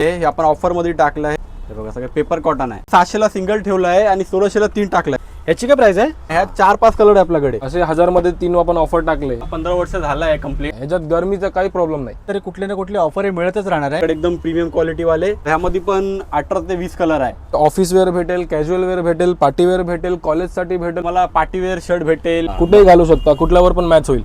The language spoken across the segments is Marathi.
हे आपण ऑफरमध्ये टाकलं आहे. हे बघा सगळं पेपर कॉटन आहे. सहाशेला सिंगल ठेवलं आहे आणि सोळाशेला तीन टाकलं आहे. ह्याची काय प्राइस आहे? ह्यात चार पाच कलर आहे आपल्याकडे. असे हजारमध्ये तीन आपण ऑफर टाकले. पंधरा वर्ष झालं आहे कंप्लीट ह्याच्यात गरमीचा काही प्रॉब्लेम नाही. तरी कुठले ना कुठले ऑफर हे मिळतच राहणार आहे. एकदम प्रीमियम क्वालिटी वाले. ह्यामध्ये पण अठरा ते वीस कलर आहे. ऑफिस वेअर भेटेल कॅज्युअल वेअर भेटेल पार्टी वेअर भेटेल कॉलेजसाठी भेटेल. मला पार्टीवेअर शर्ट भेटेल. कुठेही घालू शकता कुठल्यावर पण मॅच होईल.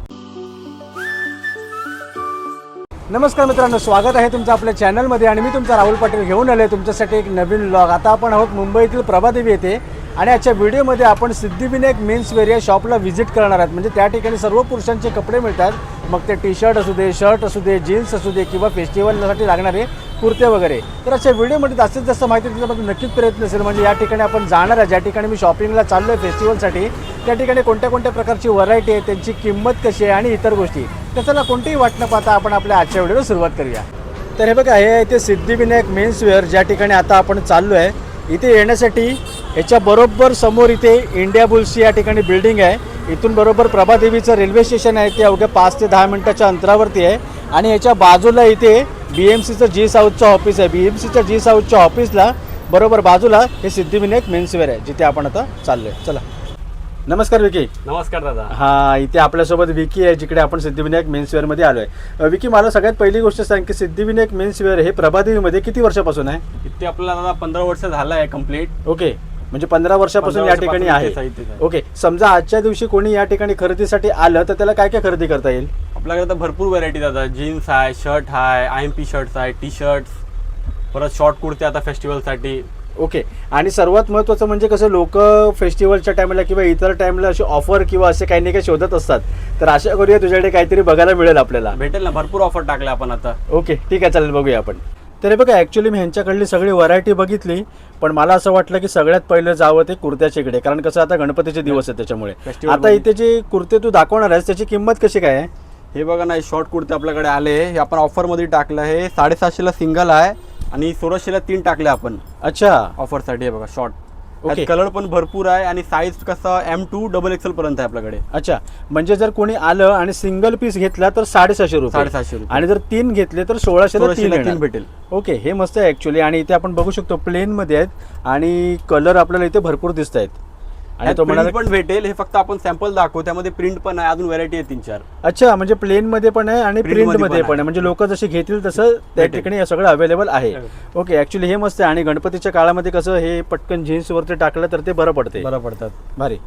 नमस्कार मित्रांनो स्वागत आहे तुमचं आपल्या चॅनलमध्ये आणि मी तुमचा राहुल पाटील घेऊन आलो आहे तुमच्यासाठी एक नवीन ब्लॉग आता आपण आहोत मुंबईतील प्रभादेवी येथे आणि आजच्या व्हिडिओमध्ये आपण सिद्धिविनायक मेन्स वेअर या शॉपला व्हिजिट करणार आहात. म्हणजे त्या ठिकाणी सर्व पुरुषांचे कपडे मिळतात. मग ते टी शर्ट असू दे शर्ट असू दे जीन्स असू दे किंवा फेस्टिवलसाठी लागणारे कुर्ते वगैरे. तर अशा व्हिडिओमध्ये जास्तीत जास्त माहिती तुमच्यामध्ये नक्कीच प्रयत्न असेल. म्हणजे या ठिकाणी आपण जाणार आहे ज्या ठिकाणी मी शॉपिंगला चाललो आहे फेस्टिवलसाठी त्या ठिकाणी कोणत्या कोणत्या प्रकारची व्हरायटी आहे त्यांची किंमत कशी आहे आणि इतर गोष्टी. तर चला कोणतीही वाट न पाहता आपण आपल्या आजच्या व्हिडिओला सुरुवात करूया. तर हे बघा हे इथे सिद्धिविनायक मेन्स वेअर ज्या ठिकाणी आता आपण चाललो आहे इथे येण्यासाठी याच्या बरोबर समोर इथे इंडिया बुल्सची या ठिकाणी बिल्डिंग आहे. इथून बरोबर प्रभादेवीचं रेल्वे स्टेशन आहे ते अवघ्या पाच ते दहा मिनिटाच्या अंतरावरती आहे. आणि याच्या बाजूला इथे बी एम सीचं जी साऊथचं ऑफिस आहे. बी एम सीच्या जी साऊथच्या ऑफिसला बरोबर बाजूला हे सिद्धिविनायक मेन्स वेअर आहे जिथे आपण आता चाललो आहे चला. नमस्कार विकी. नमस्कार दादा. हा इथे आपल्यासोबत विकी आहे जिकडे आपण सिद्धिविनायक मेन्स वेअरमध्ये आलो आहे विकी मला सगळ्यात पहिली गोष्ट सांग की सिद्धिविनायक मेन्स वेअर हे प्रभादेवीमध्ये किती वर्षापासून आहे? इथे आपल्याला दादा पंधरा वर्ष झालं आहे कंप्लीट ओके. म्हणजे पंधरा वर्षापासून 15 या ठिकाणी आहे. ओके. समजा आजच्या दिवशी कोणी या ठिकाणी खरेदीसाठी आलं तर त्याला काय काय खरेदी करता येईल? आपल्याकडे तर भरपूर व्हरायटी दादा. जीन्स आहे शर्ट आहे आय एम पी शर्ट्स आहे टी शर्ट्स परत शॉर्ट कुर्ते आता फेस्टिवलसाठी ओके. आणि सर्वात महत्त्वाचं म्हणजे कसं लोक फेस्टिवलच्या टायमाला किंवा इतर टायमाला असे ऑफर किंवा असे काही ना काही शोधत असतात. तर आशा करूया तुझ्याकडे काहीतरी बघायला मिळेल आपल्याला. भेटेल ना भरपूर ऑफर टाकले आपण आता. ओके ठीक आहे चालेल बघूया आपण. तर हे बघा ॲक्च्युली मी ह्यांच्याकडली सगळी व्हरायटी बघितली पण मला असं वाटलं की सगळ्यात पहिलं जावं ते कुर्त्याच्या इकडे कारण कसं आता गणपतीचे दिवस आहेत त्याच्यामुळे. आता. इथे जे कुर्ते तू दाखवणार आहेस त्याची किंमत कशी काय आहे? हे बघा ना शॉर्ट कुर्ते आपल्याकडे आले. हे आपण ऑफरमध्ये टाकलं आहे. साडेसातशेला सिंगल आहे. आणि सोळाशेला तीन टाकले आपण. अच्छा. ऑफरसाठी हे बघा शॉर्ट Okay. कलर पण भरपूर आहे आणि साईज कसं एम टू डबल एक्सेल पर्यंत आहे आपल्याकडे. अच्छा. म्हणजे जर कोणी आलं आणि सिंगल पीस घेतला तर साडेसहाशे रुपये. साडेसहाशे रुपये. आणि जर तीन घेतले तर सोळाशेला तीन. भेटेल. ओके हे मस्त आहे ऍक्च्युली आणि इथे आपण बघू शकतो प्लेन मध्ये आहेत आणि कलर आपल्याला इथे भरपूर दिसत आहेत आणि तो म्हणाला पण भेटेल हे फक्त आपण सॅम्पल दाखवू त्यामध्ये प्रिंट पण आहे अजून व्हरायटी आहे तीन चार. अच्छा म्हणजे प्लेन मध्ये पण आहे आणि प्रिंटमध्ये पण आहे. म्हणजे लोक जसे घेतील तसं त्या. ठिकाणी हे सगळं अवेलेबल आहे. ओके ऍक्च्युली हे मस्त आहे. आणि गणपतीच्या काळामध्ये कसं हे पटकन जीन्स वरती टाकलं तर ते बरं पडते. बरं पडतात. भारी.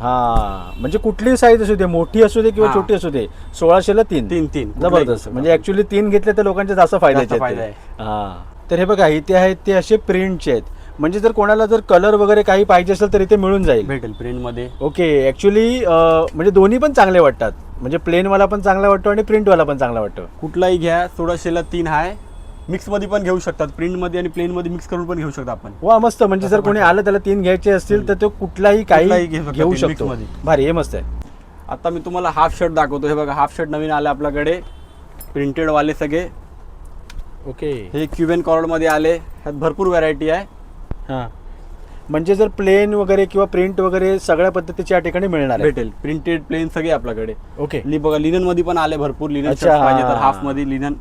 हा म्हणजे कुठलीही साईज असू दे मोठी असू दे किंवा हा. छोटी असू दे सोळाशेला तीन. तीन तीन. जबरदस्त. म्हणजे ऍक्च्युली तीन घेतले तर लोकांचे जास्त फायद्याचे. हा. तर हे बघा इथे आहेत ते असे प्रिंटचे आहेत. म्हणजे जर कोणाला जर कलर वगैरे काही पाहिजे असेल तर इथे मिळून जाईल. भेटेल प्रिंटमध्ये ओके ऍक्च्युली म्हणजे दोन्ही पण चांगले वाटतात. म्हणजे प्लेनवाला पण चांगला वाटतो आणि प्रिंटवाला पण चांगला वाटतो. कुठलाही घ्या सोळाशेला तीन आहे मिक्समध्ये पण घेऊ शकतात. प्रिंटमध्ये आणि प्लेन मध्ये मिक्स करून पण घेऊ शकता आपण. वा मस्त. म्हणजे जर कोणी. आलं त्याला तीन घ्यायचे असतील तर तो कुठलाही काही घेऊ शकतो. भारी हे मस्त आहे. आता मी तुम्हाला हाफ शर्ट दाखवतो. हे बघा हाफ शर्ट नवीन आले आपल्याकडे. प्रिंटेड वाले सगळे. ओके हे क्युबेन कॉर्डमध्ये आले. ह्यात भरपूर व्हरायटी आहे. हां. म्हणजे जर प्लेन वगैरे किंवा प्रिंट वगैरे सगळ्या पद्धतीच्या या ठिकाणी मिळणार आहे. भेटेल. प्रिंटेड प्लेन सगळे आपल्याकडे. ओके. ली बघा लिननमध्ये पण आले भरपूर लिनन अच्छा, शर्ट पाहिजे तर हा. हाफमध्ये लिनन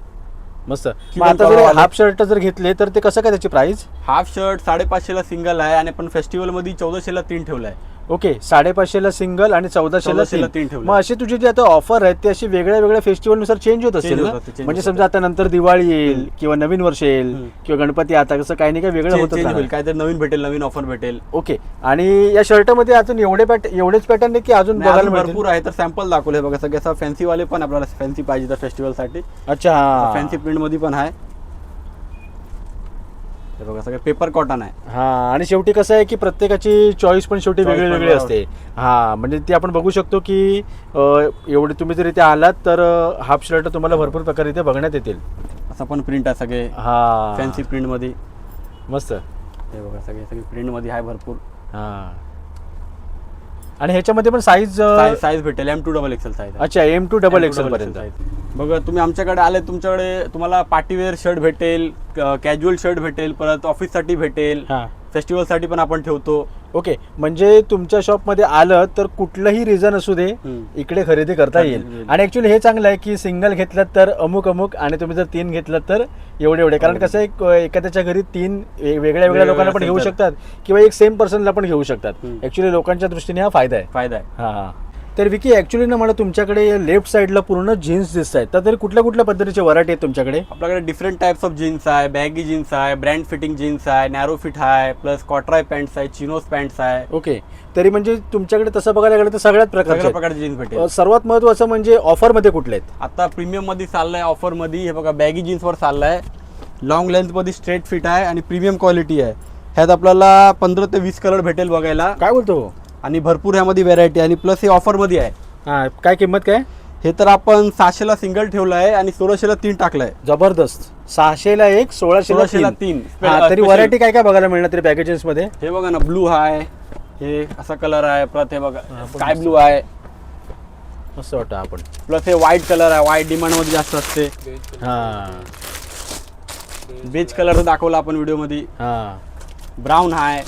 मस्त. मग आता जर. हाफ शर्ट जर घेतले तर ते कसं काय त्याची प्राइस हाफ शर्ट साडेपाचशेला सिंगल आहे आणि आपण फेस्टिवलमध्ये चौदाशेला तीन ठेवलं आहे ओके साडेपाचशेला सिंगल आणि चौदाशेला 1400 ला तीन तीन ठेवले. मग अशी तुझी जी आता ऑफर आहेत ते अशी वेगळ्या वेगळ्या फेस्टिवलनुसार चेंज होत असतील ना होतात, ते change म्हणजे होतात. समजा आता नंतर दिवाळी येईल किंवा नवीन वर्ष येईल हम्म. किंवा गणपती आता कसं काही नाही काही वेगळं होतं change होईल. काहीतरी नवीन भेटेल नवीन ऑफर भेटेल ओके आणि या शर्टमध्ये अजून एवढे पॅट एवढेच पॅटर्न आहे की अजून नाही, बघायला अजून मिळतील भरपूर आहे तर सॅम्पल दाखवले बघा सगळे असं फॅन्सी वाले पण आपल्याला फॅन्सी पाहिजे तर फेस्टिवलसाठी अच्छा हा. फॅन्सी प्रिंटमध्ये पण आहे हे बघा सगळे पेपर कॉटन आहे. हा आणि शेवटी कसं आहे की प्रत्येकाची चॉईस पण शेवटी Choice वेगळी पण वेगळी. असते. हा म्हणजे ती आपण बघू शकतो की अं, एवढे तुम्ही जर इथे आलात तर हाफ शर्ट तुम्हाला भरपूर प्रकारे इथे बघण्यात येतील. असं पण प्रिंट आहे सगळे. हा. फॅन्सी प्रिंटमध्ये मस्त. हे बघा सगळे सगळे प्रिंटमध्ये आहे भरपूर. हा. आणि ह्याच्यामध्ये पण साईज साईज भेटेल. M to double XL size अच्छा एम टू डबल एक्सेल पर्यंत. बघा तुम्ही आमच्याकडे आले तुमच्याकडे तुम्हाला पार्टीवेअर शर्ट भेटेल कॅज्युअल शर्ट भेटेल परत ऑफिससाठी भेटेल हा. फेस्टिवलसाठी पण आपण ठेवतो. ओके म्हणजे तुमच्या शॉपमध्ये आलं तर कुठलंही रिझन असू दे. इकडे खरेदी करता येईल. आणि ऍक्च्युली हे चांगलं आहे की सिंगल घेतलं तर अमुक अमुक आणि तुम्ही जर तीन घेतलं तर एवढे एवढे. कारण कसं आहे एखाद्याच्या घरी तीन वेगळ्या वेगळ्या लोकांना पण घेऊ. शकतात किंवा एक सेम पर्सनला पण घेऊ शकतात. ऍक्च्युली लोकांच्या दृष्टीने हा फायदा आहे. फायदा आहे. हा हा. तर विकी ऍक्च्युली ना मला तुमच्याकडे लेफ्ट साईडला पूर्ण जीन्स दिसत आहेत. तर तरी कुठल्या कुठल्या पद्धतीचे व्हरायटी आहेत तुमच्याकडे? आपल्याकडे डिफरंट टाइप्स ऑफ जीन्स आहे बॅगी जीन्स आहे ब्रँड फिटिंग जीन्स आहे नॅरो फिट आहे प्लस कॉट्राय पॅन्ट्स आहे चिनोस पॅन्ट्स आहे. ओके तरी म्हणजे तुमच्याकडे तसं बघायला गेलं तर सगळ्याच प्रकारचे सगळ्या आहेत. प्रकारचे जीन्स भेटेल. सर्वात महत्वाचं म्हणजे ऑफरमध्ये कुठले आहेत? आता प्रीमियममध्ये चाललंय ऑफरमध्ये हे बघा बॅगी जीन्सवर चाललाय. लॉंग लेंथमध्ये स्ट्रेट फिट आहे आणि प्रीमियम क्वालिटी आहे. ह्यात आपल्याला पंधरा ते वीस कलर भेटेल बघायला. काय बोलतो? आणि भरपूर ह्यामध्ये व्हेरायटी आणि प्लस हे ऑफरमध्ये आहे. हा काय किंमत काय? हे तर आपण सहाशेला सिंगल ठेवलं आहे आणि सोळाशेला तीन टाकलंय. जबरदस्त. सहाशेला एक सोळाशेला सोळाशेला तीन. तीन. हा, तरी. व्हरायटी काय काय बघायला मिळणार तरी पॅकेजेस मध्ये हे बघा ना ब्लू आहे हे असा कलर आहे परत हे बघा स्काय ब्लू आहे. मस्त वाटतं आपण. प्लस हे व्हाईट कलर आहे व्हाईट डिमांडमध्ये जास्त असते. हा. बेज कलर दाखवला आपण व्हिडिओमध्ये. हा. ब्राऊन आहे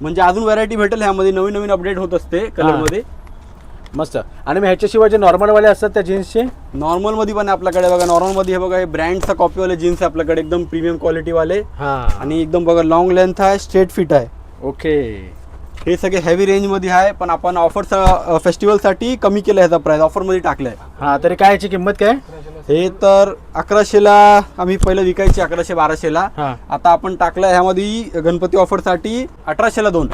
म्हणजे अजून व्हरायटी भेटेल ह्यामध्ये. नवीन नवीन अपडेट होत असते कलरमध्ये मस्त. आणि मग ह्याच्याशिवाय जे नॉर्मल वाले असतात त्या जीन्सचे नॉर्मलमध्ये पण आहे आपल्याकडे. बघा नॉर्मलमध्ये हे बघा हे ब्रँडचा कॉपीवाले जीन्स आहे आपल्याकडे. एकदम प्रीमियम क्वालिटी वाले. हा. आणि एकदम बघा लॉंग लेंथ आहे स्ट्रेट फिट आहे. ओके हे सगळे हेवी रेंजमध्ये आहे पण आपण ऑफर फेस्टिवलसाठी कमी केलं ह्याचा प्राइस ऑफरमध्ये टाकलंय. हा तरी काय याची किंमत काय? हे तर अकराशेला आम्ही पहिलं विकायचे अकराशे बाराशेला. आता आपण टाकलं ह्यामध्ये गणपती ऑफरसाठी अठराशेला दोन.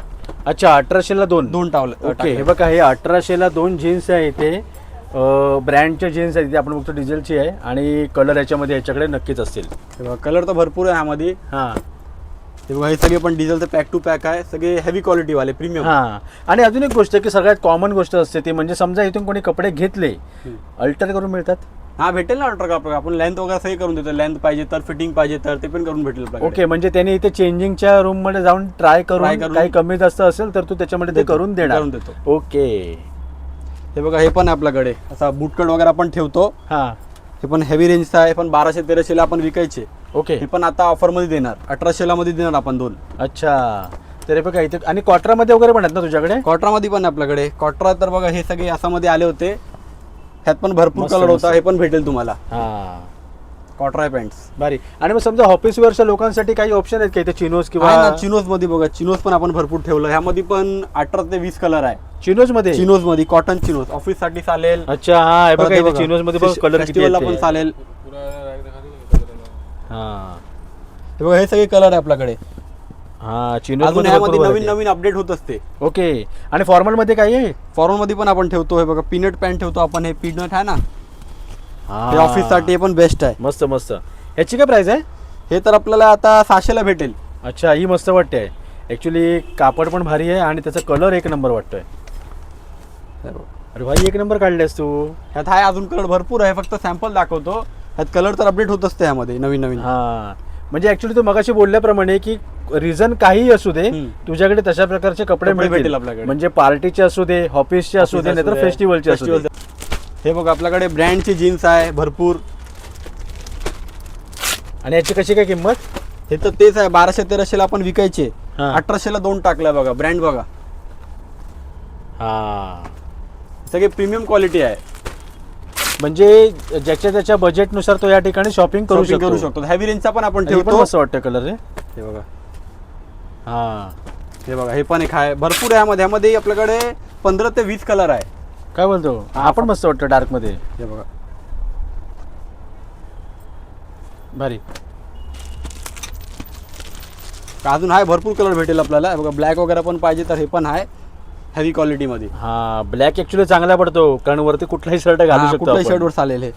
अच्छा अठराशेला दोन. दोन टावलं ओके हे बघा हे अठराशेला दोन जीन्स आहे इथे. ब्रँडच्या जीन्स आहे इथे आपण बघतो डिझेलची आहे. आणि कलर याच्यामध्ये याच्याकडे नक्कीच असतील. कलर तर भरपूर आहे ह्यामध्ये. हां. हे बघा हे सगळे पण डिझेलचं पॅक टू पॅक आहे सगळे हेवी क्वालिटी वाले प्रीमियम हां आणि अजून एक गोष्ट की सगळ्यात कॉमन गोष्ट असते ती म्हणजे समजा इथून कोणी कपडे घेतले अल्टर करून मिळतात? हा भेटेल ना ऑर्डर का आपण लेंथ वगैरे सगळे करून देतो. लेंथ पाहिजे तर फिटिंग पाहिजे तर ते पण करून भेटेल. ओके म्हणजे त्याने इथे चेंजिंगच्या रूममध्ये जाऊन ट्राय Try करून करून- काही कमी जास्त असेल तर तू त्याच्यामध्ये ते देतो. करून देणार. करून देतो. ओके हे बघा हे पण आहे आपल्याकडे. असा बूटकट वगैरे आपण ठेवतो. हां. हे पण हेवी रेंजचं आहे पण बाराशे तेराशेला आपण विकायचे. ओके हे पण आता ऑफरमध्ये देणार अठराशेला मध्ये देणार आपण दोन. अच्छा. तर हे बघा इथे आणि क्वार्टरमध्ये वगैरे पण आहेत ना तुझ्याकडे? कॉट्रामध्ये पण आहे आपल्याकडे. कॉट्रा तर बघा हे सगळे असामध्ये आले होते. ह्यात पण भरपूर कलर. होता. हे पण भेटेल तुम्हाला. हां. कॉट्राय पॅन्ट्स भारी. आणि मग समजा ऑफिस वेअरच्या लोकांसाठी काही ऑप्शन आहेत का इथे? चिनोज किंवा चिनोजमध्ये बघा. चिनोज पण आपण भरपूर ठेवलं. ह्यामध्ये पण अठरा ते वीस कलर आहे. चिनोजमध्ये चिनोजमध्ये कॉटन चिनोज ऑफिससाठी चालेल. अच्छा हा. हे बघा हे इथे. चिनोजमध्ये बघ कलर किती फेस्टिवलला आहेत पण. चालेल. हा. हे बघा हे सगळे कलर आहे आपल्याकडे. हा चिनोज अजून मध्ये ह्यामध्ये भरपूर नवीन नवीन अपडेट होत असते. आहे. ओके. आणि फॉर्मलमध्ये काय आहे? फॉर्मलमध्ये पण आपण ठेवतो हे बघा पीनट पॅन्ट ठेवतो आपण हे पीनट आहे ना? हा. हे ऑफिससाठी हे पण बेस्ट आहे. मस्त मस्त. ह्याची काय प्राइस आहे? हे तर आपल्याला आता सहाशेला भेटेल. अच्छा ही मस्त वाटते. ऍक्च्युली कापड पण भारी आहे आणि त्याचा कलर एक नंबर वाटतोय. अरे भाई एक नंबर काढलेस तू. ह्यात आहे अजून कलर भरपूर आहे फक्त सॅम्पल दाखवतो. ह्यात कलर तर अपडेट होत असते ह्यामध्ये नवीन नवीन. हा. म्हणजे ऍक्च्युली तू मगाशी बोलल्याप्रमाणे की रिझन काही असू दे. तुझ्याकडे तशा प्रकारचे कपडे मिळतील. आपल्याकडे. म्हणजे पार्टीचे असू दे ऑफिसचे असू दे नाहीतर फेस्टिवलचे असू दे. हे बघा आपल्याकडे ब्रँडची जीन्स आहे भरपूर. आणि याची कशी काय किंमत? हे तर तेच आहे बाराशे तेराशेला आपण विकायचे. हा. अठराशेला दोन टाकलाय बघा ब्रँड बघा. हा. सगळे प्रीमियम क्वालिटी आहे. म्हणजे ज्याच्या त्याच्या बजेटनुसार तो या ठिकाणी शॉपिंग करू शकतो. करू शकतो. हेवी रेंजचा पण आपण हे पण ठेवतो. मस्त वाटतं कलर रे. हे बघा. हा. हे बघा हे पण एक आहे भरपूर आहे ह्यामध्ये ह्यामध्ये आपल्याकडे पंधरा ते वीस कलर आहे. काय बोलतो? हा. पण मस्त वाटतं डार्कमध्ये. हे बघा. भारी. अजून आहे भरपूर कलर भेटेल आपल्याला. हे बघा ब्लॅक वगैरे पण पाहिजे तर हे पण आहे हेवी क्वालिटीमध्ये हा ब्लॅक ऍक्च्युली चांगला पडतो. कारण वरती कुठलाही शर्ट घालू शकतो कुठल्याही आपण. शर्टवर चालेल हे.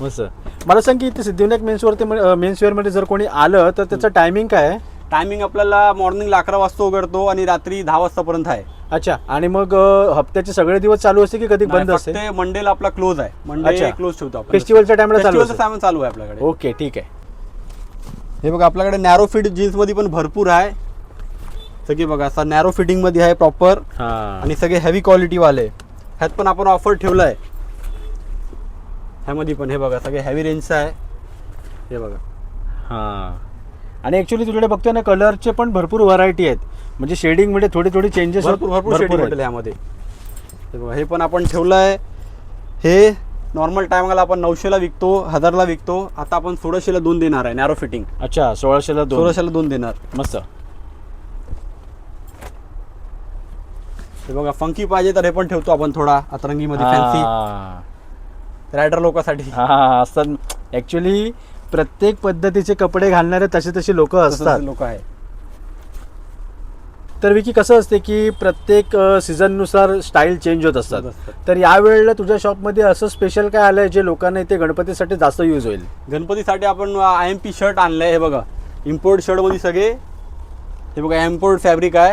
मस्त. मला सांग की इथे सिद्धिविनायक मेन्स वरती मेन्स वेअरमध्ये जर कोणी आलं तर त्याचं टायमिंग काय आहे? टायमिंग आपल्याला मॉर्निंगला अकरा वाजता उघडतो आणि रात्री दहा वाजतापर्यंत आहे. अच्छा. आणि मग अं, हप्त्याचे सगळे दिवस चालू असते की कधी बंद असते? फक्त मंडेला आपला क्लोज आहे. मंडे अच्छा. क्लोज ठेवतो आपण. फेस्टिवलच्या टाइमला चालू असते. सामान चालू आहे आपल्याकडे. ओके ठीक आहे. हे बघा आपल्याकडे नॅरो फिट जीन्समध्ये पण भरपूर आहे. सगळे बघा असा नॅरो फिटिंगमध्ये आहे प्रॉपर आणि सगळे हेवी क्वालिटी वाले. ह्यात पण आपण ऑफर ठेवलाय. ह्यामध्ये पण हे बघा सगळे हेवी रेंजचं आहे. हे बघा. हा. आणि ॲक्च्युली तुझ्याकडे बघतोय ना कलरचे पण भरपूर व्हरायटी आहेत. म्हणजे शेडिंगमध्ये थोडे थोडे चेंजेस भरपूर भरपूर शेडिंग भेटेल यामध्ये हे बघा हे पण आपण ठेवलं आहे हे नॉर्मल टायमाला आपण नऊशेला विकतो हजारला विकतो. आता आपण सोळाशेला दोन देणार आहे नॅरो फिटिंग अच्छा सोळाशेला दोन. सोळाशेला दोन देणार. मस्त. हे बघा फंकी पाहिजे तर हे पण ठेवतो आपण थोडा अतरंगीमध्ये फॅन्सी हा. रायडर लोकांसाठी. हा असतात ऍक्च्युली प्रत्येक पद्धतीचे कपडे घालणारे तसे तसे लोक असतात. लोक आहे तर विकी कसं असते की प्रत्येक सीझननुसार स्टाईल चेंज होत असतात. होत असतात. तर यावेळेला तुझ्या शॉपमध्ये असं स्पेशल काय आलंय जे लोकांना इथे गणपतीसाठी जास्त यूज होईल? गणपतीसाठी आपण आय एम पी शर्ट आणलंय हे बघा. इम्पोर्ट शर्टमध्ये सगळे हे बघा इम्पोर्ट फॅब्रिक आहे.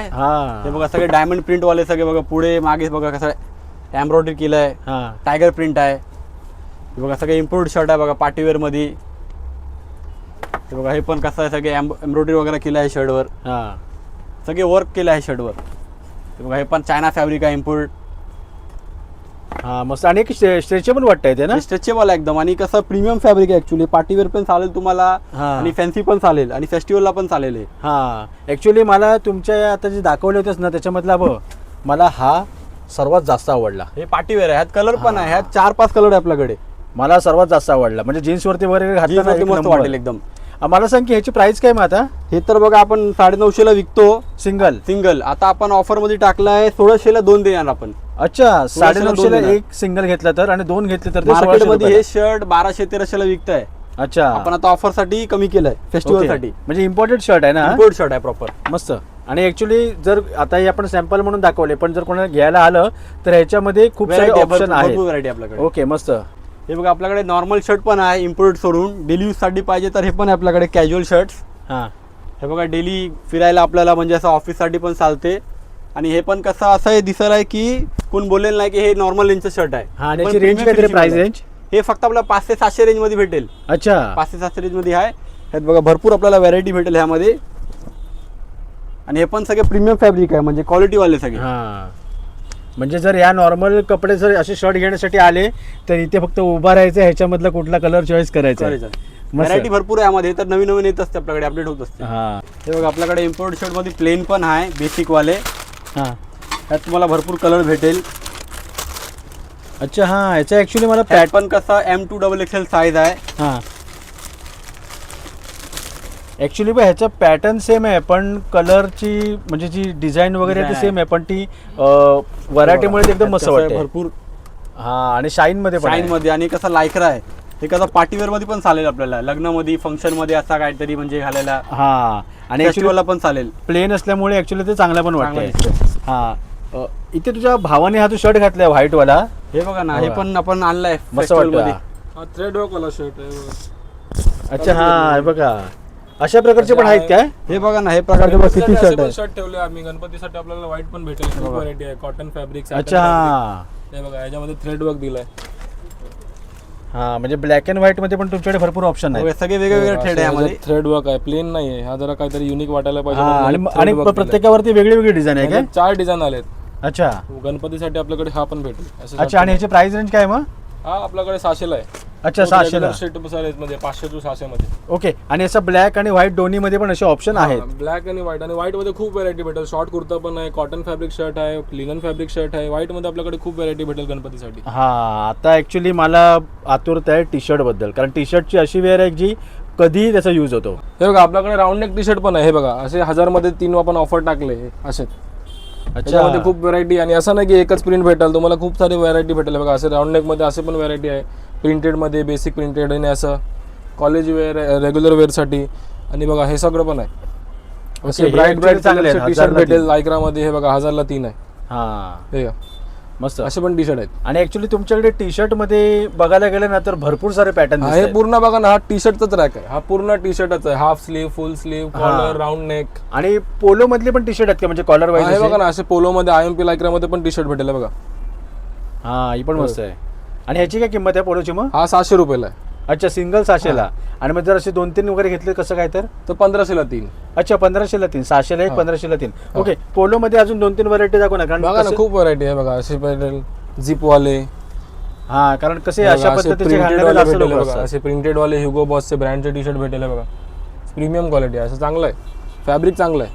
हे. बघा सगळे डायमंड प्रिंट वाले सगळे बघा पुढे मागे बघा कसं एम्ब्रॉयडरी केलं आहे हा. टायगर प्रिंट आहे. हे बघा सगळे इम्पोर्ट शर्ट आहे बघा पार्टीवेअरमध्ये हे बघा हे पण कसं आहे सगळे एम्ब्रॉयडरी वगैरे केलं आहे शर्टवर हा. सगळे वर्क केलं आहे शर्टवर हे बघा हे पण चायना फॅब्रिक आहे इम्पोर्ट हा मस्त. आणि एक स्ट्रेचेबल वाटतंय ते ना? स्ट्रेचेबल आहे एकदम. आणि कसं प्रीमियम फॅब्रिक आहे ऍक्च्युली पार्टीवेअर पण चालेल तुम्हाला. आणि फॅन्सी पण चालेल. आणि फेस्टिवलला पण चालेल हे. ऍक्च्युली मला तुमच्या आता जे दाखवले होतेस ना त्याच्यामधला बघ मला हा सर्वात जास्त आवडला. हे पार्टीवेअर आहे. ह्यात कलर पण आहे. ह्यात चार पाच कलर आहे आपल्याकडे. मला सर्वात जास्त आवडला. म्हणजे जीन्स वरती वगैरे घातलं मस्त. वाटेल एकदम. मला सांग की ह्याची प्राइस काय मग आता? हे तर बघा आपण साडे नऊशेला विकतो. सिंगल सिंगल आता आपण ऑफरमध्ये टाकला आहे सोळाशेला दोन देणार आपण. अच्छा साडे दोन. एक सिंगल घेतला तर आणि दोन घेतले तर ते मार्केट 1600 मध्ये हे रुपयाला. शर्ट बाराशे तेराशेला विकताय. अच्छा. आपण आता ऑफरसाठी कमी केलंय फेस्टिवल ओके. साठी म्हणजे इम्पोर्टेड शर्ट आहे ना? इम्पोर्ट शर्ट आहे प्रॉपर मस्त. आणि ऍक्च्युली जर आता हे आपण सॅम्पल म्हणून दाखवले पण जर कोणाला घ्यायला आलं तर ह्याच्यामध्ये खूप सारे ऑप्शन आहेत. व्हरायटी आपल्याकडे. ओके मस्त. हे बघा आपल्याकडे नॉर्मल शर्ट पण आहे इम्पोर्ट सोडून डेली यूजसाठी पाहिजे तर हे पण आहे आपल्याकडे कॅज्युअल शर्ट्स हा. हे बघा डेली फिरायला आपल्याला म्हणजे असं ऑफिससाठी पण चालते. आणि हे पण कसं असं आहे दिसायला आहे की कोण बोलेल नाही की हे नॉर्मल रेंजचं शर्ट आहे. हा रेंज प्राइस. रेंज हे फक्त आपल्याला पाचशे सातशे रेंजमध्ये भेटेल. अच्छा. पाचशे सातशे रेंजमध्ये आहे. ह्यात बघा भरपूर आपल्याला व्हरायटी भेटेल ह्यामध्ये. आणि हे पण सगळे प्रीमियम फॅब्रिक आहे म्हणजे क्वालिटी वाले सगळे. हा. म्हणजे जर या नॉर्मल कपडे जर असे शर्ट घेण्यासाठी आले तर इथे फक्त उभा राहायचं ह्याच्यामधला कुठला कलर चॉईस करायचा. व्हरायटी भरपूर आहे यामध्ये तर नवीन नवीन येत असते आपल्याकडे अपडेट होत असते. हा. हे बघा आपल्याकडे इम्पोर्ट शर्टमध्ये प्लेन पण आहे बेसिक वाले. हा. त्यात तुम्हाला भरपूर कलर भेटेल. अच्छा हा याचा ऍक्च्युली मला त्यात पॅट पण कसं M to double XL size आहे. हा. ऍक्च्युली बघ ह्याचा पॅटर्न सेम आहे पण कलरची म्हणजे जी डिझाईन वगैरे ती Design. सेम आहे पण ती व्हरायटीमुळे एकदम मस्त आहे, वाटते. भरपूर. हा आणि शाईन मध्ये पण शाईन आहे. मध्ये आणि कसं लायक्रा आहे हे कसं पार्टीवेअरमध्ये पण चालेल आपल्याला. लग्नामध्ये फंक्शनमध्ये असा काहीतरी म्हणजे घालायला. हा आणि फेस्टिवलला पण चालेल. प्लेन असल्यामुळे ऍक्च्युली ते चांगलं पण वाटतंय. हा इथे तुझ्या भावाने हा तू शर्ट घातलाय व्हाईट वाला हे बघा ना हे बघा. पण आपण आणलाय मस्त वाटतं मध्ये. हा. हा थ्रेड वर्क वाला शर्ट आहे अच्छा हा हे बघा. अशा प्रकारचे पण आहेत काय? हे बघा ना हे प्रकारचे बघा किती शर्ट आहे शर्ट ठेवले आम्ही. गणपतीसाठी आपल्याला व्हाईट पण भेटेल. खूप व्हरायटी आहे. कॉटन फॅब्रिक अच्छा हा. हे बघा याच्यामध्ये थ्रेड वर्क दिलाय. हा म्हणजे ब्लॅक अँड व्हाईटमध्ये पण तुमच्याकडे भरपूर ऑप्शन आहेत. बघा, सगळे वेगळे वेगळे ट्रेड आहे यामध्ये. थ्रेड वर्क आहे. प्लेन नाही आहे हा जरा काहीतरी युनिक वाटायला पाहिजे हा आणि. प्रत्येकावरती वेगळी वेगळी डिझाईन आहे काय? याच्यात चार डिझाईन आलेत. अच्छा. गणपतीसाठी आपल्याकडे हा पण भेटेल. अच्छा आणि ह्याची प्राइस रेंज काय आहे मग? हा आपल्याकडे सहाशेला आहे. अच्छा सहाशेला सेटमध्ये पाचशे टू सहाशे मध्ये ओके आणि असं ब्लॅक आणि व्हाईट दोन्ही मध्ये पण असे ऑप्शन आहेत. ब्लॅक आणि व्हाईट आणि व्हाईटमध्ये खूप व्हरायटी भेटेल. शॉर्ट कुर्ता पण आहे कॉटन फॅब्रिक शर्ट आहे लिनन फॅब्रिक शर्ट आहे. व्हाईटमध्ये आपल्याकडे खूप व्हरायटी भेटेल गणपतीसाठी. हा आता ऍक्च्युली मला आतुरता आहे टी शर्टबद्दल. कारण टी शर्टची अशी वेअर आहे जी कधीही त्याचा यूज होतो. हे बघा आपल्याकडे राऊंड नेक टी शर्ट पण आहे. हे बघा असे हजारमध्ये तीन आपण ऑफर टाकले असे. त्याच्यामध्ये खूप व्हरायटी आणि असं नाही की एकच प्रिंट भेटेल तुम्हाला खूप सारी व्हरायटी भेटेल. बघा असे राऊंड नेकमध्ये असे पण व्हरायटी आहे. प्रिंटेडमध्ये बेसिक प्रिंटेड आणि असं कॉलेज वेअर रेग्युलर वेअरसाठी आणि बघा हे सगळं पण आहे. असे हे ब्राईट ब्राईट चांगले टी शर्ट भेटेल तीन. लायक्रा मध्ये हे बघा हजारला तीन आहे. हा. हे. मस्त. असे पण टी शर्ट आहेत. आणि ऍक्च्युली तुमच्याकडे टी शर्टमध्ये बघायला गेलं ना तर भरपूर सारे पॅटर्न हा, हे पूर्ण बघा ना हा टी शर्टचाच रॅक आहे. हा पूर्ण टी शर्टच आहे. Half sleeve full sleeve collar round neck आणि पोलो मधले पण टी शर्ट आहेत का? म्हणजे कॉलर हे वाईज बघा ना असे पोलो मध्ये आय एम पी लायक्रा मध्ये पण टी शर्ट भेटेल हे बघा. हा ही पण मस्त आहे. आणि ह्याची काय किंमत आहे पोलोची मग? हा सहाशे रुपयाला आहे. अच्छा सिंगल सहाशेला. आणि मग जर असे दोन तीन वगैरे घेतले कसं काय तर? तर पंधराशेला तीन. अच्छा पंधराशेला तीन. सहाशेला एक पंधराशेला तीन. ओके पोलो मध्ये अजून दोन तीन व्हरायटी दाखव ना कारण बघा ना कसं- खूप व्हरायटी आहे बघा. असे भेटेल झिप वाले हा कारण कसे अशा पद्धतीचे घालणारे जास्त लोक असतात. असे प्रिंटेड वाले ह्युगो बॉसचे ब्रँडचे टी शर्ट भेटेल बघा. प्रीमियम क्वालिटी आहे. असं चांगलं आहे. फॅब्रिक चांगलं आहे.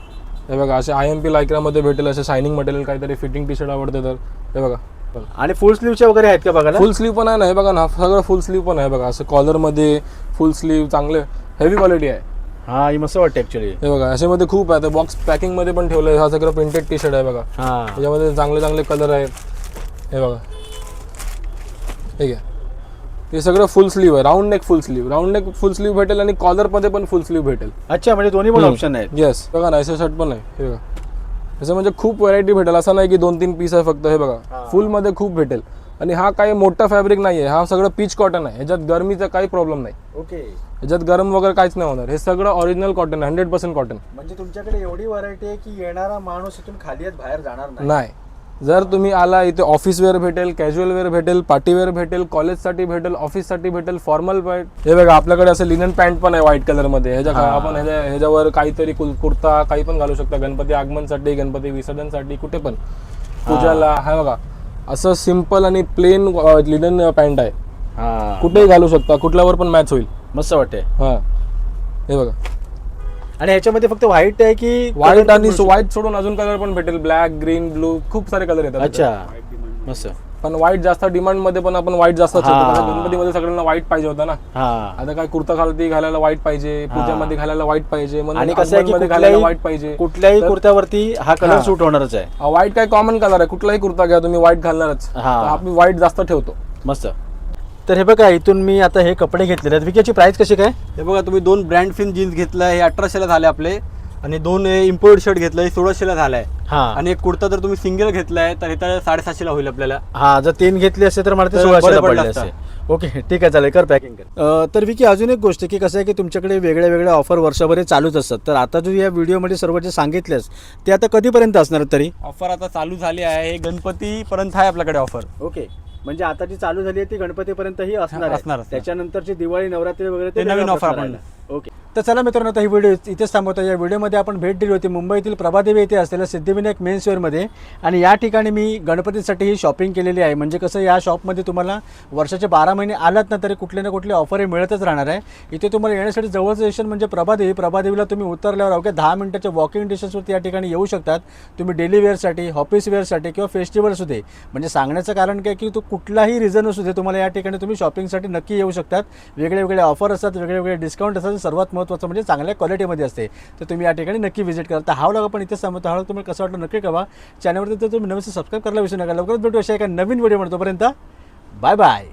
हे बघा असे आय एम पी लायक्रामध्ये भेटेल असे शायनिंग मटेरियल काहीतरी फिटिंग टी शर्ट आवडते तर. हे बघा. आणि फुल स्लीवचे वगैरे आहेत का बघायला? फुल स्लीव पण आहे ना हे बघा ना सगळं फुल स्लीव पण आहे बघा. असं कॉलरमध्ये फुल स्लीव चांगले हेवी क्वालिटी आहे. हा ही मस्त वाटते ऍक्च्युली हे बघा अशामध्ये खूप आहे. बॉक्स पॅकिंगमध्ये पण ठेवलं आहे हा सगळं प्रिंटेड टी शर्ट आहे बघा. त्याच्यामध्ये चांगले चांगले कलर आहेत. हे बघा. ठीक आहे हे सगळं फुल स्लीव आहे. Round neck full sleeve round neck full sleeve भेटेल आणि कॉलरमध्ये पण फुल स्लीव भेटेल. अच्छा म्हणजे दोन्ही पण ऑप्शन आहेत. येस बघा ना असे शर्ट पण आहे. हे बघा. असं म्हणजे खूप व्हरायटी भेटेल. असं नाही की दोन तीन पीस आहे फक्त हे बघा. फुलमध्ये खूप भेटेल. आणि हा काही मोठा फॅब्रिक नाही आहे हा सगळं पीच कॉटन आहे. ह्याच्यात गरमीचा काही प्रॉब्लेम नाही. ओके. ह्याच्यात गरम वगैरे काहीच नाही होणार. हे सगळं original cotton hundred percent cotton म्हणजे तुमच्याकडे एवढी व्हरायटी आहे की येणारा माणूस इथून खाली बाहेर जाणार नाही. जर तुम्ही आला इथे ऑफिस वेअर भेटेल कॅज्युअल वेअर भेटेल पार्टी वेअर भेटेल कॉलेजसाठी भेटेल ऑफिससाठी भेटेल फॉर्मल पॅन्ट हे बघा आपल्याकडे असं लिनन पॅन्ट पण आहे व्हाईट कलरमध्ये ह्याच्या आपण ह्याच्या ह्याच्यावर काहीतरी कुल- कुर्ता काही पण घालू शकता. गणपती आगमनसाठी गणपती विसर्जनसाठी कुठे पण. पूजाला हा बघा. असं सिंपल आणि प्लेन लिनन पॅन्ट आहे. कुठेही घालू शकता. कुठल्यावर पण मॅच होईल. मस्त वाटते हा. हे बघा. आणि ह्याच्यामध्ये फक्त व्हाईट आहे की व्हाईट आणि व्हाईट सोडून अजून कलर पण भेटेल. ब्लॅक ग्रीन ब्लू खूप सारे कलर येतात अच्छा. मस्त. पण व्हाईट जास्त डिमांडमध्ये पण आपण व्हाईट जास्त गणपतीमध्ये सगळ्यांना व्हाईट पाहिजे होता ना. आता काय कुर्ता खालती घालायला व्हाईट पाहिजे पूजामध्ये घालायला व्हाईट पाहिजे आणि कसं मध्ये घालायला व्हाईट पाहिजे. कुठल्याही कुर्त्यावरती हा कलर. सूट होणारच आहे. व्हाईट काय कॉमन कलर आहे. कुठलाही कुर्ता घ्या तुम्ही व्हाईट घालणारच. आपण व्हाईट जास्त ठेवतो. मस्त. तर हे बघा इथून मी आता हे कपडे घेतलेले आहेत. विकेची प्राइस कशी काय? हे बघा तुम्ही दोन ब्रँड फिन जीन्स घेतलाय हे अठराशेला झाले आपले. आणि दोन इम्पोर्ट शर्ट घेतलंय हे सोळाशेला झालाय. हा. आणि एक कुर्ता जर तुम्ही सिंगल घेतलाय तर हे तर साडेसातशेला होईल आपल्याला. हा जर तीन घेतली असते तर मला ते सोळाशेला पडले असते. ओके ठीक आहे चालेल कर पॅकिंग कर. तर विकी अजून एक गोष्ट की कसं आहे की तुमच्याकडे वेगळ्या वेगळ्या ऑफर वर्षभर चालूच असतात. तर आता तू या व्हिडिओमध्ये सर्व जे सांगितलेस ते आता कधीपर्यंत असणार तरी? ऑफर आता चालू झाली आहे. हे गणपतीपर्यंत आहे आपल्याकडे ऑफर ओके. म्हणजे आता जी चालू झाली आहे ती गणपतीपर्यंतही असणार आहे. असणार, असणार. त्याच्यानंतर दिवाळी नवरात्री वगैरे ते नवीन वेगळं असणार आपण-. ओके. तर चला मित्रांनो आता ही व्हिडिओ इथेच थांबवतो. या व्हिडिओमध्ये आपण भेट दिली होती मुंबईतील प्रभादेवी येथे असलेल्या सिद्धिविनायक मेन्सवेअरमध्ये आणि या ठिकाणी मी गणपतीसाठी ही शॉपिंग केलेली आहे. म्हणजे कसं या शॉपमध्ये तुम्हाला वर्षाचे बारा महिने आलात ना तरी कुठले ना कुठले ऑफर हे मिळतच राहणार आहे. इथे तुम्हाला येण्यासाठी जवळचं स्टेशन म्हणजे प्रभादेवी. प्रभादेवीला तुम्ही उतरल्यावर अवघ्या दहा मिनिटाच्या वॉकिंग डिस्टन्सवरती या ठिकाणी येऊ शकतात. तुम्ही डेली वेअरसाठी ऑफिस वेअरसाठी किंवा फेस्टिवल असू दे. म्हणजे सांगण्याचं कारण काय की तो कुठलाही रिझन असू दे तुम्हाला या ठिकाणी तुम्ही शॉपिंगसाठी नक्की येऊ शकतात. वेगळे वेगळे ऑफर असतात वेगळे वेगळे डिस्काउंट असतात. सर्वात महत्त्वाचं म्हणजे चांगल्या क्वालिटीमध्ये असते. तर तुम्ही या ठिकाणी नक्की व्हिजिट करा. तर हा व्लॉग आपण इथे सांगतो हा तुम्हाला कसं वाटलं नक्की कळवा. चॅनलवरती तर तुम्ही नवीन सबस्क्राईब करायला विसरू नका. लवकरच भेटू अशा एका नवीन व्हिडिओ म्हणतोपर्यंत बाय बाय